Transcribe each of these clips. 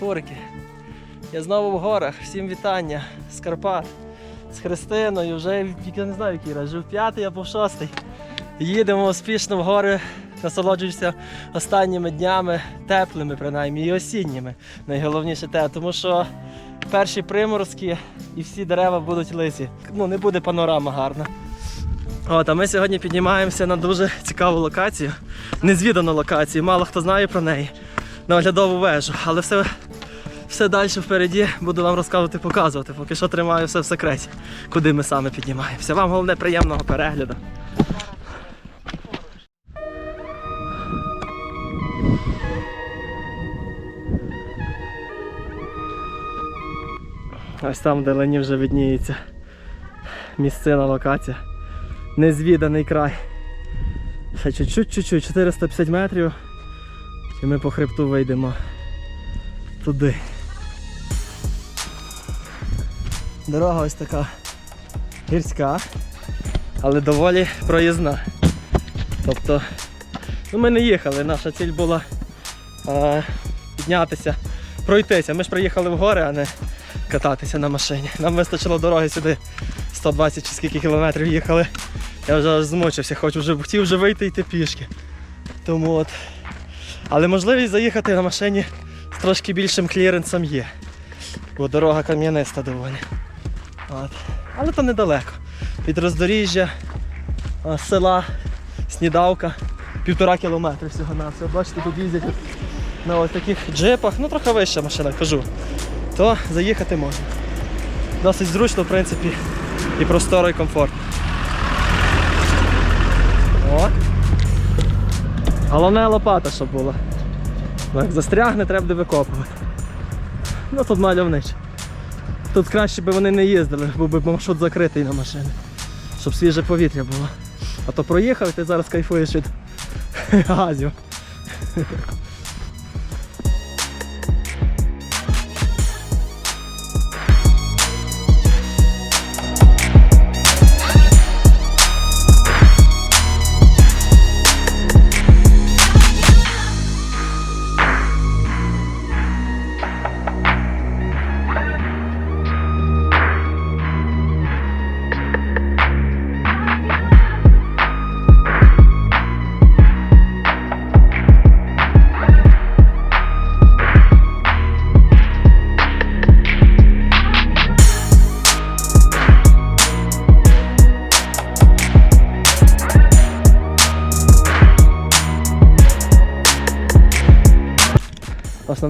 Хеллоу. Я знову в горах. Всім вітання з Карпат, з Христиною. Вже я не знаю, який раз, вже в п'ятий або в шостий. Їдемо успішно в гори, насолоджуємося останніми днями, теплими, принаймні, і осінніми. Найголовніше те, тому що перші приморозки і всі дерева будуть лисі. Ну, не буде панорама гарна. От, а ми сьогодні піднімаємося на дуже цікаву локацію, незвідану локацію. Мало хто знає про неї. На оглядову вежу. Але все, все далі впереді буду вам розказувати, показувати. Поки що тримаю все в секреті, куди ми саме піднімаємося. Вам головне приємного перегляду. Ось там вдалині вже видніється місцина локація. Незвіданий край. Ще чуть-чуть, чуть-чуть, 450 метрів. І ми по хребту вийдемо туди. Дорога ось така гірська, але доволі проїзна. Тобто, ну ми не їхали, наша ціль була е, піднятися, пройтися. Ми ж приїхали в гори, а не кататися на машині. Нам вистачило дороги сюди 120 чи скільки кілометрів їхали. Я вже аж змучився, хоч вже хотів вже вийти йти пішки. Тому от. Але можливість заїхати на машині з трошки більшим кліренсом є. Бо дорога кам'яниста доволі. От. Але то недалеко. Від роздоріжжя села Снідавка півтора кілометри всього на все. Бачите, тут їздять на ось таких джипах, ну трохи вища машина, кажу. То заїхати можна. Досить зручно, в принципі, і просторо, і комфортно. О. Головне лопата, щоб була. Як застрягне, треба буде викопувати. Ну тут мальовниче. Тут краще би вони не їздили, був би маршрут закритий на машини. Щоб свіже повітря було. А то проїхав і ти зараз кайфуєш від газів.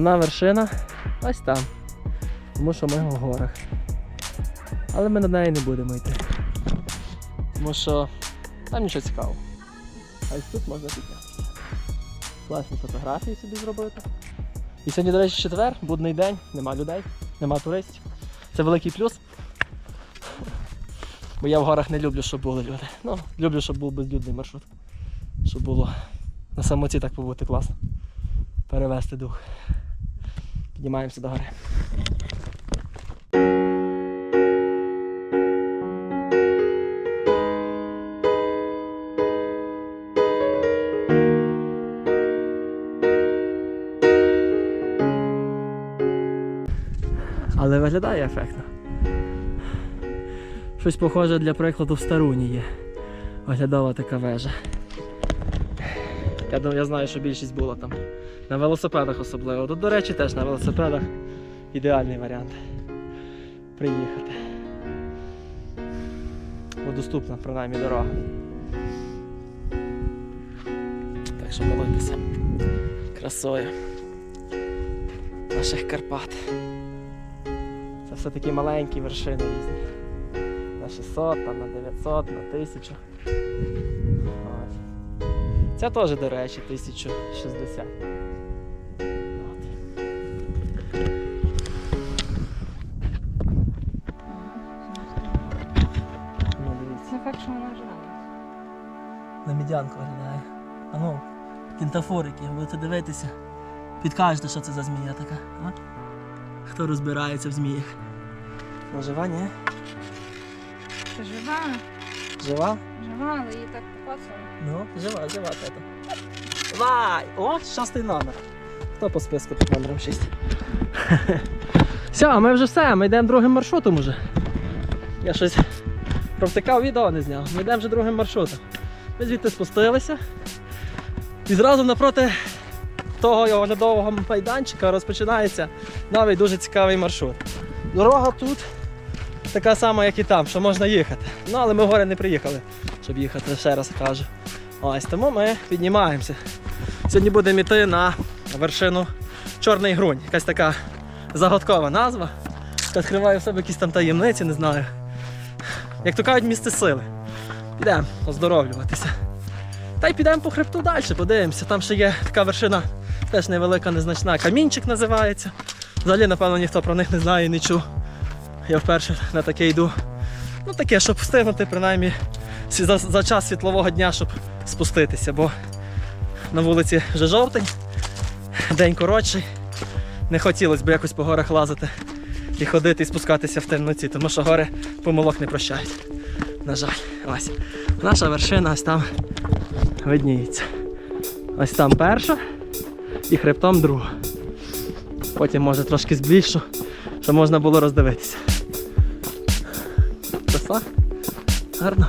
Основна вершина ось там. Тому що ми в горах. Але ми на неї не будемо йти. Тому що там нічого цікавого. А ось тут можна піднятися. Класні фотографії собі зробити. І сьогодні, до речі, четвер, будний день, нема людей, нема туристів. Це великий плюс. Бо я в горах не люблю, щоб були люди. Ну, люблю, щоб був безлюдний маршрут. Щоб було на самоті так побути класно. Перевести дух. Піднімаємося до гори. Але виглядає ефектно. Щось похоже для прикладу в Старуні є. Оглядова така вежа. Я, думаю, я знаю, що більшість було там. На велосипедах особливо. Тут, до речі, теж на велосипедах ідеальний варіант приїхати. Бо доступна, принаймні, дорога. Так що молитися красою наших Карпат. Це все такі маленькі вершини різні. На 600, там, на 900, на 1000. От. Ця теж, до речі, 1060. Кінтафорики, будете дивитися. Підкажете, що це за змія така. А? Хто розбирається в зміях? Ну, жива, ні? Це жива, Жива? жива, але її так покоцали. Ну, жива, жива тата. Давай! О, шостий номер. То по списку під номером 6. Все, а ми вже все, ми йдемо другим маршрутом уже. Я щось провтикав відео не зняв. Ми йдемо вже другим маршрутом. Ми звідти спустилися. І зразу напроти того його оглядового майданчика розпочинається новий дуже цікавий маршрут. Дорога тут така сама, як і там, що можна їхати. Ну, але ми в гори не приїхали, щоб їхати, ще раз кажу. Ось тому ми піднімаємося. Сьогодні будемо йти на вершину Чорний Грунь. Якась така загадкова назва, яка скриває в себе якісь там таємниці, не знаю. Як то кажуть, місце сили. Підемо оздоровлюватися. Та й підемо по хребту далі, подивимося. Там ще є така вершина, теж невелика, незначна. Камінчик називається. Взагалі, напевно, ніхто про них не знає і не чув. Я вперше на таке йду. Ну таке, щоб встигнути принаймні за, за час світлового дня, щоб спуститися, бо на вулиці вже жовтень, день коротший. Не хотілося б якось по горах лазити і ходити і спускатися в темноті, тому що гори помилок не прощають. На жаль, ось. Наша вершина ось там видніється. Ось там перша і хребтом друга. Потім може трошки збільшу, щоб можна було роздивитися. Краса? Гарно.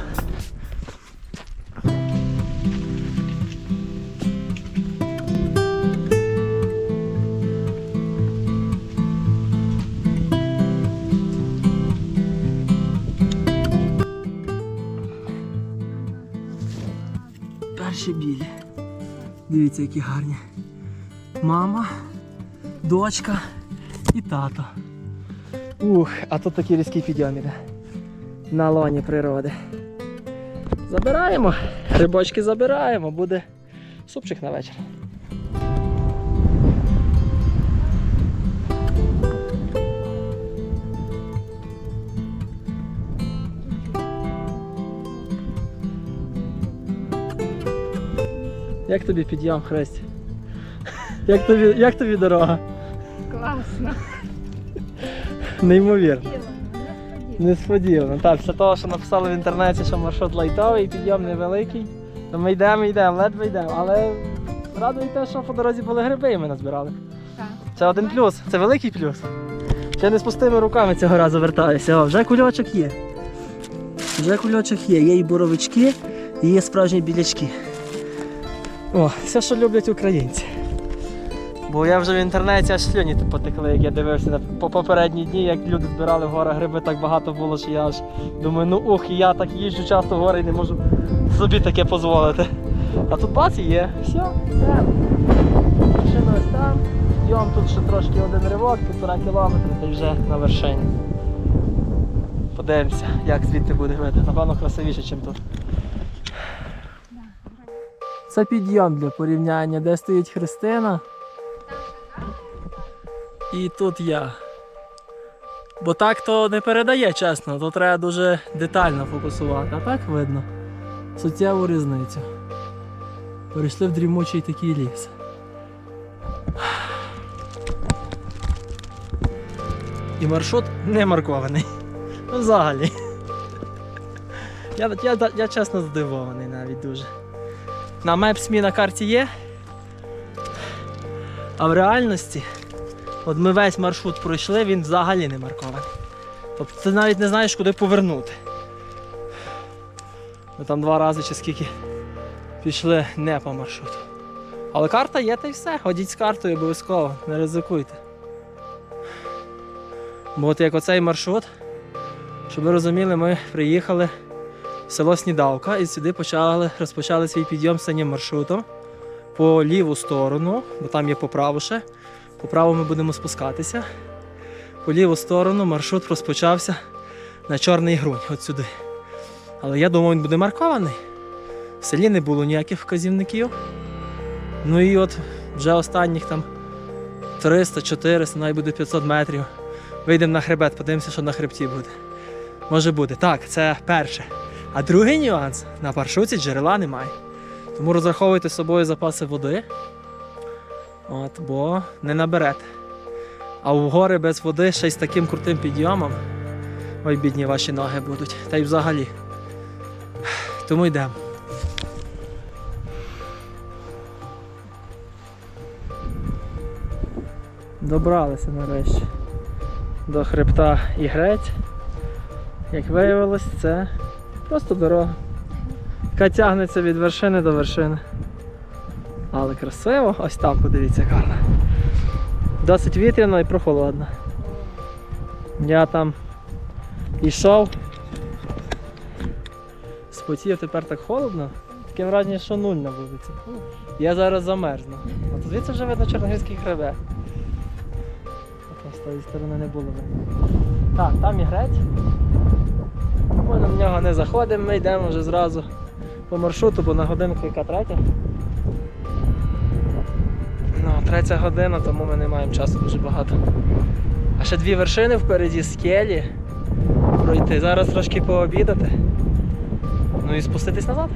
Перші білі. Дивіться, які гарні. Мама, дочка і тато. Ух, а тут такий різкий підйом. На лоні природи. Забираємо. рибочки забираємо, буде супчик на вечір. Як тобі підйом, Хресть? Як тобі, як тобі дорога? Класно. Неймовірно. Несподівано. Так, після того, що написали в інтернеті, що маршрут лайтовий, підйом невеликий, то ми йдемо, йдемо, ледве йдемо. Але радує те, що по дорозі були гриби і ми назбирали. Так. Це один плюс, це великий плюс. Ще не з пустими руками цього разу вертаюся. О, вже кульочок є. Вже кульочок є. Є і боровички, і є справжні білячки. О, все, що люблять українці. Бо я вже в інтернеті аж слюні потекли, як я дивився по попередні дні, як люди збирали в горах гриби, так багато було, що я аж думаю, ну ух, я так їжджу часто в гори і не можу собі таке дозволити. А тут бац і є. Все, йдемо. Машина ось там. Йдемо тут ще трошки один ривок, півтора кілометри, та вже на вершині. Подивимося, як звідти буде видно. Напевно, красивіше, ніж тут. Це підйом для порівняння, де стоїть Христина. І тут я. Бо так то не передає, чесно, то треба дуже детально фокусувати, а так видно суттєву різницю. Перейшли в дрімучий такий ліс. І маршрут не маркований. Взагалі. Я, я, я чесно здивований навіть дуже. На Maps.me на карті є. А в реальності, от ми весь маршрут пройшли, він взагалі не маркований. Тобто ти навіть не знаєш, куди повернути. Ми там два рази чи скільки пішли не по маршруту. Але карта є та й все. Ходіть з картою обов'язково, не ризикуйте. Бо от як оцей маршрут, щоб ви розуміли, ми приїхали село Снідавка і сюди почали, розпочали свій підйом синім маршрутом по ліву сторону, бо там є поправо ще. По праву ми будемо спускатися. По ліву сторону маршрут розпочався на Чорний Грунь, от сюди. Але я думав, він буде маркований. В селі не було ніяких вказівників. Ну і от вже останніх там 300-400, навіть буде 500 метрів. Вийдемо на хребет, подивимося, що на хребті буде. Може бути. Так, це перше. А другий нюанс на маршруті джерела немає. Тому розраховуйте з собою запаси води. От, бо не наберете. А в гори без води ще й з таким крутим підйомом. Ой, бідні ваші ноги будуть. Та й взагалі. Тому йдемо. Добралися нарешті до хребта Ігрець. Як виявилось, це просто дорога, яка тягнеться від вершини до вершини. Але красиво, ось там подивіться гарно. Досить вітряно і прохолодно. Я там йшов. Спотів тепер так холодно. Таке враження, що нуль на вулиці. Я зараз замерзну. От звідси вже видно Чорногірський хребет. З тої сторони не було видно. Так, там і грець. Нього не заходимо, ми йдемо вже зразу по маршруту, бо на годинку яка третя. Ну, третя година, тому ми не маємо часу дуже багато. А ще дві вершини впереді скелі пройти. Зараз трошки пообідати. Ну і спуститись назад.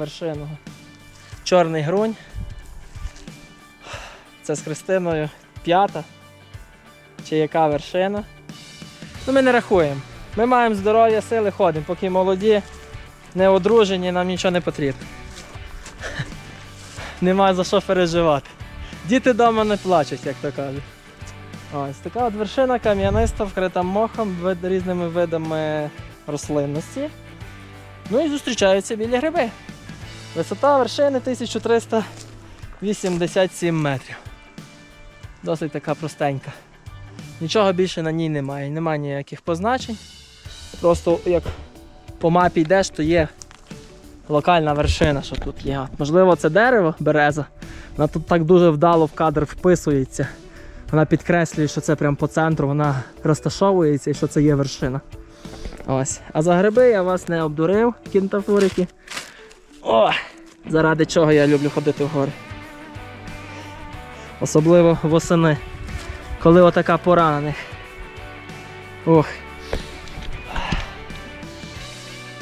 Вершину. Чорний грунь. Це з Христиною п'ята. Чи яка вершина. Ну ми не рахуємо. Ми маємо здоров'я, сили, ходимо, поки молоді, не одружені, нам нічого не потрібно. Нема за що переживати. Діти вдома не плачуть, як то кажуть. Ось така от вершина кам'яниста, вкрита мохом, різними видами рослинності. Ну і зустрічаються білі гриби. Висота вершини 1387 метрів. Досить така простенька. Нічого більше на ній немає, немає ніяких позначень. Просто як по мапі йдеш, то є локальна вершина, що тут є. Можливо, це дерево, береза. Вона тут так дуже вдало в кадр вписується. Вона підкреслює, що це прямо по центру, вона розташовується і що це є вершина. Ось. А за гриби я вас не обдурив, кінтафурики. О! Заради чого я люблю ходити в гори. Особливо восени. Коли отака пора на них. Ох.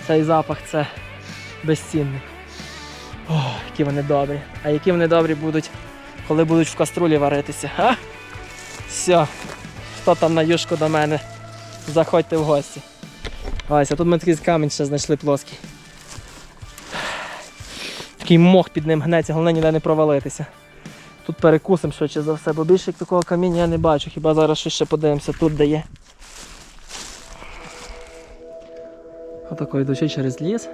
Цей запах це безцінний. Ох, які вони добрі. А які вони добрі будуть, коли будуть в каструлі варитися. А? Все. Хто там на юшку до мене? Заходьте в гості. Ось, а тут ми такий камінь ще знайшли плоский. Такий мох під ним гнеться, головне ніде не провалитися. Тут перекусимо швидше за все, бо більше як такого каміння я не бачу, хіба зараз щось ще подивимося тут де є. Отако йдучи через ліс.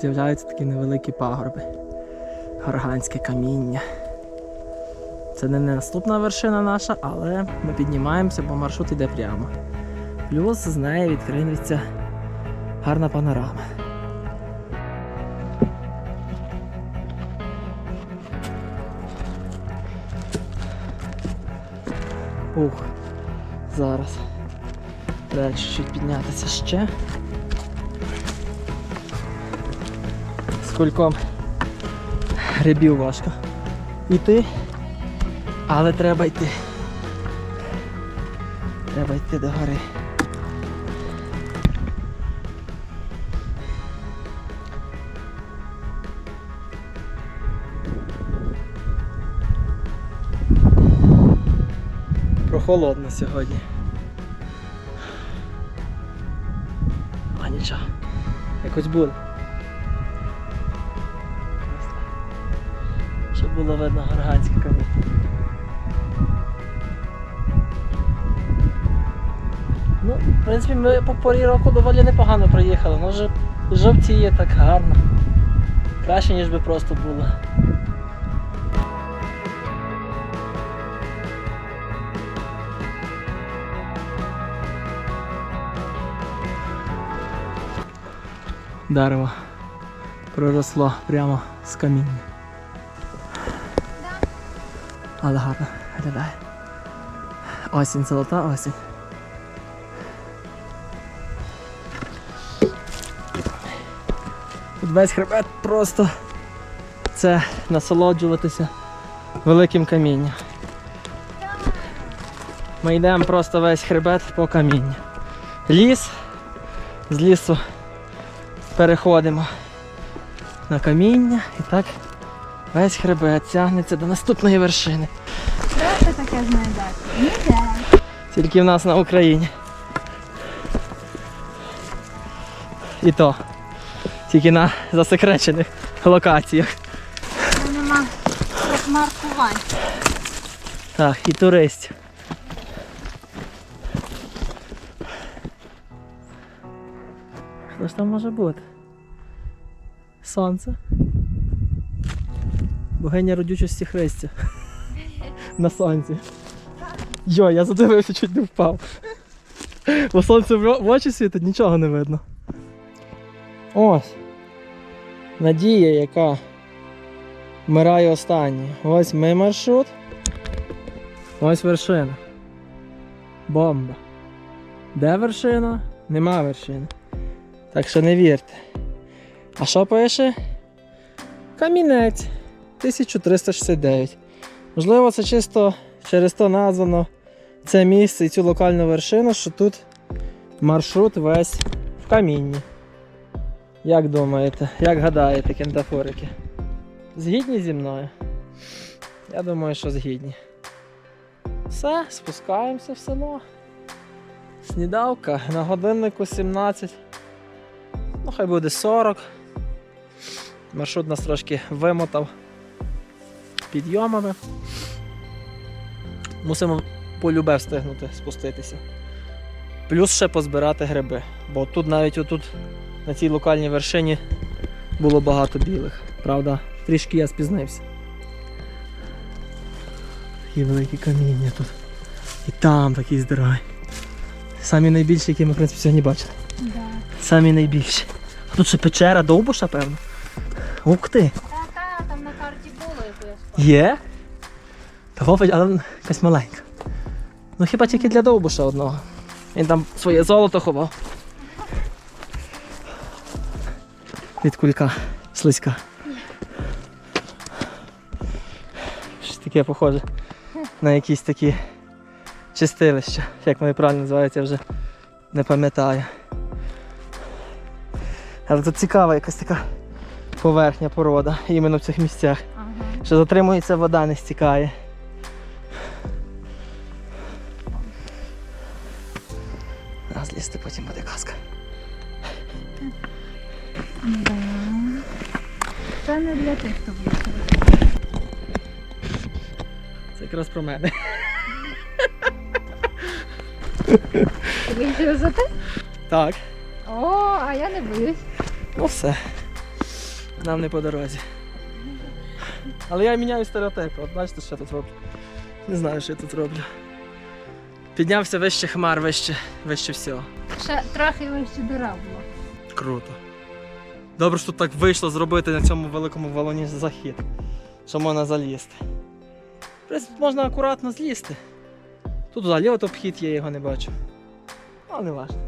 З'являються такі невеликі пагорби. Горганське каміння. Це не наступна вершина наша, але ми піднімаємося, бо маршрут йде прямо. Плюс з неї відкриється гарна панорама. Ух, зараз. Треба чуть-чуть піднятися ще. З кульком грибів важко йти, але треба йти. Треба йти до гори. Прохолодно сьогодні. А нічого. Якось буде. Щоб було видно гарганське каміння. Ну, в принципі, ми по порі року доволі непогано проїхали. Може жовтіє так гарно. Краще, ніж би просто було. Дерево проросло прямо з каміння. Але гарно виглядає. Осінь, золота осінь. Весь хребет просто це насолоджуватися великим камінням. Ми йдемо просто весь хребет по камінню. Ліс, з лісу переходимо на каміння і так весь хребет тягнеться до наступної вершини. Де ти таке знайдеш? Ніде. Тільки в нас на Україні. І то. Тільки на засекречених локаціях. Там нема маркувань. Так, і туристів. Що ж там може бути? Сонце. Богиня родючості Христя. На сонці. Йо, я задивився, чуть не впав. Бо сонце в очі світить, нічого не видно. Ось. Надія, яка вмирає останній. Ось ми маршрут. Ось вершина. Бомба. Де вершина? Нема вершини. Так що не вірте. А що пише? Камінець 1369. Можливо, це чисто через то названо це місце і цю локальну вершину, що тут маршрут весь в камінні. Як думаєте, як гадаєте, кентафорики? Згідні зі мною? Я думаю, що згідні. Все, спускаємося в село. Снідавка на годиннику 17. Ну, хай буде 40. Маршрут нас трошки вимотав підйомами. Мусимо полюбе встигнути спуститися. Плюс ще позбирати гриби. Бо тут навіть отут на цій локальній вершині було багато білих. Правда, трішки я спізнився. Такі великі каміння тут. І там такий здоровий. Самі найбільші, які ми, в принципі, сьогодні бачили. Да. Самі найбільші. Тут ще печера довбуша, певно. Ух ти! Та-та, там на карті було, яку я спала. Є? Та Вова, але якась маленька. Ну хіба тільки для довбуша одного. Він там своє золото ховав. Від кулька слизька. Щось таке похоже на якісь такі чистилища. Як вони правильно називаються, я вже не пам'ятаю. Але тут цікава якась така поверхня порода іменно в цих місцях Ага. що затримується вода, не стікає. А злізти потім буде казка. Да. Це не для тих, хто буде. Це якраз про мене. Ти боїшся висоти? Так. О, а я не боюсь. Ну все. Нам не по дорозі. Але я міняю стереотипи. От бачите, що я тут роблю. Не знаю, що я тут роблю. Піднявся вище хмар, вище, вище всього. Ще трохи вище дора було. Круто. Добре, що тут так вийшло зробити на цьому великому валуні захід, що можна залізти. В принципі, можна акуратно злізти. Тут взагалі от обхід є, я його не бачу. Але не важливо.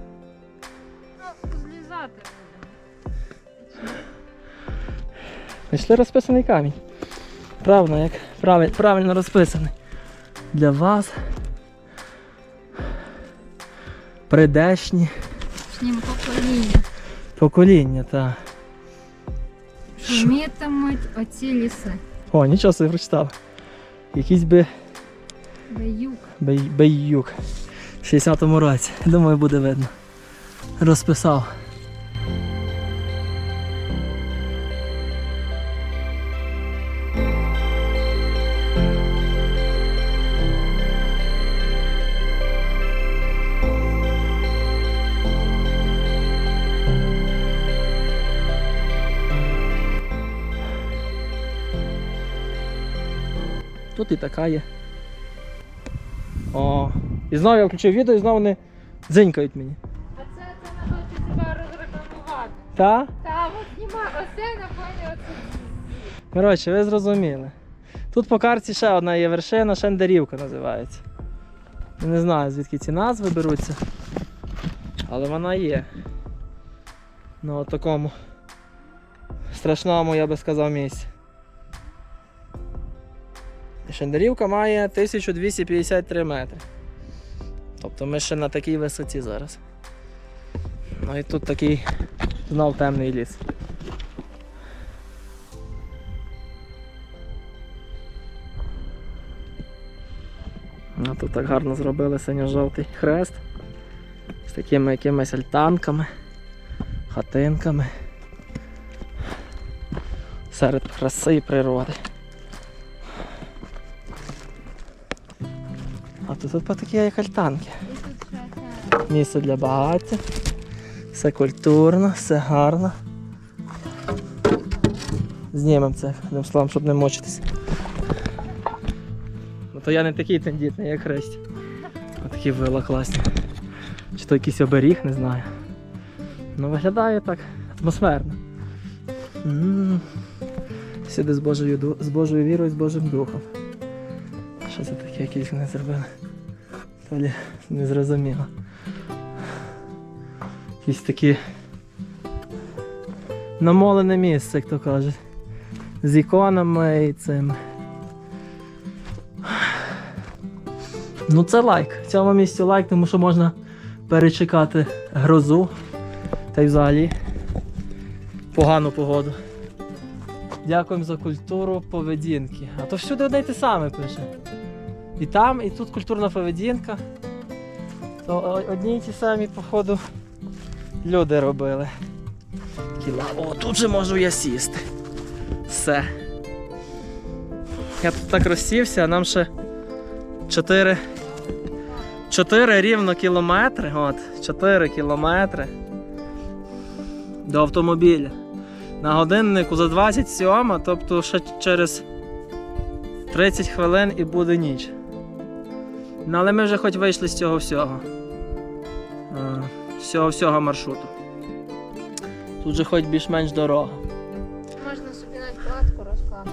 Ну, злізати Знайшли розписаний камінь. Правильно, як правиль, правильно розписаний. Для вас. Придешні Нім покоління. покоління, так. Шумітимуть оці ліси. О, нічого собі прочитав. Якийсь би Баюк. Бей, Бейюк. В 60-му році. Думаю, буде видно. Розписав. Тут і така є. О, і знову я включив відео і знову вони дзинькають мені. А це, це не хоче тебе розрекламувати. Та? Та, от знімай, оце на фоні оце. Коротше, ви зрозуміли. Тут по карті ще одна є вершина, Шендерівка називається. Я Не знаю, звідки ці назви беруться. Але вона є. Ну, от такому страшному, я би сказав, місці. Шендерівка має 1253 метри. Тобто ми ще на такій висоті зараз. Ну і тут такий знов темний ліс. Ну, тут так гарно зробили синьо-жовтий хрест з такими якимись альтанками, хатинками. Серед краси і природи. Тут, тут такі як альтанки. Місце для багаття. Все культурно, все гарно. Знімемо це, одним словом, щоб не мочитись. Ну то я не такий тендітний, як Хресть. А такі вила класні. Чи то якийсь оберіг, не знаю. Ну виглядає так атмосферно. М. Сюди з Божою, з Божою вірою, з Божим духом. Що це таке, якісь вони зробили? Толі не зрозуміло. Якісь такі намолене місце, як то кажуть. З іконами і цим. Ну це лайк. В цьому місці лайк, тому що можна перечекати грозу та й взагалі погану погоду. Дякуємо за культуру поведінки. А то всюди одне й те саме пише. І там, і тут культурна поведінка. То одні й ті самі, походу, люди робили. Такі ла- О, тут же можу я сісти. Все. Я тут так розсівся, а нам ще 4. 4 рівно кілометри. От, 4 кілометри до автомобіля. На годиннику за 27, тобто ще через 30 хвилин і буде ніч. Ну, але ми вже хоч вийшли з цього всього. З цього всього маршруту. Тут же хоч більш-менш дорога. Можна собі навіть палатку розкласти.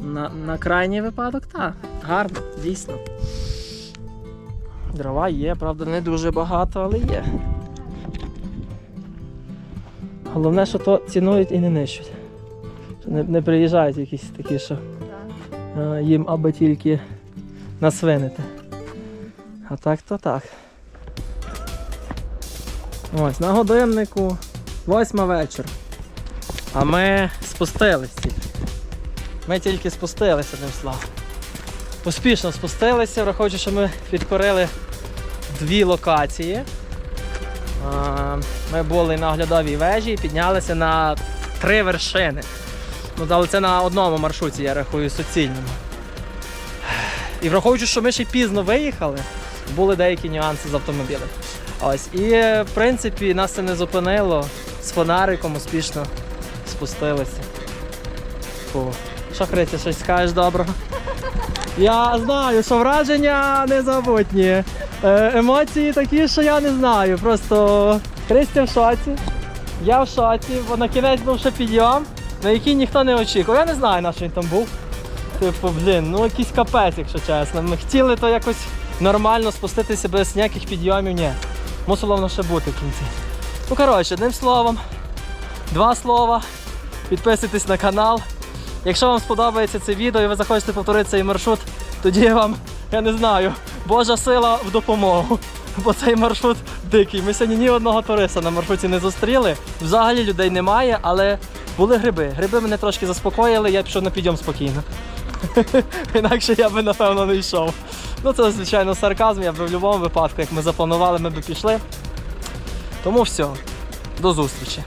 На, на крайній випадок, так. Гарно, дійсно. Дрова є, правда, не дуже багато, але є. Головне, що то цінують і не нищуть. Не, не приїжджають якісь такі, що е, їм аби тільки насвинити. А так то так. Ось, на годиннику восьма вечора. А ми спустились тільки. Ми тільки спустилися, одним словом. Успішно спустилися, враховуючи, що ми підкорили дві локації. Ми були на оглядовій вежі і піднялися на три вершини. Ну, але це на одному маршруті, я рахую, суцільному. І враховуючи, що ми ще пізно виїхали, були деякі нюанси з автомобілем. Ось. І в принципі нас це не зупинило. З фонариком успішно спустилися. Фу. Христя, щось скажеш доброго? Я знаю, що враження незабутні. Е, емоції такі, що я не знаю. Просто Христя в шоці. Я в шоці, бо на кінець був ще підйом, на який ніхто не очікував. Я не знаю, на що він там був. Типу, блін, ну якийсь капець, якщо чесно. Ми хотіли то якось нормально спуститися без ніяких підйомів, ні. Мусило воно ще бути в кінці. Ну, коротше, одним словом, два слова. Підписуйтесь на канал. Якщо вам сподобається це відео і ви захочете повторити цей маршрут, тоді вам, я не знаю, Божа сила в допомогу. Бо цей маршрут дикий. Ми сьогодні ні одного туриста на маршруті не зустріли. Взагалі людей немає, але були гриби. Гриби мене трошки заспокоїли, я пішов на підйом спокійно. Інакше я би напевно не йшов. Ну це звичайно сарказм, я би в будь-якому випадку, як ми запланували, ми би пішли. Тому все, до зустрічі.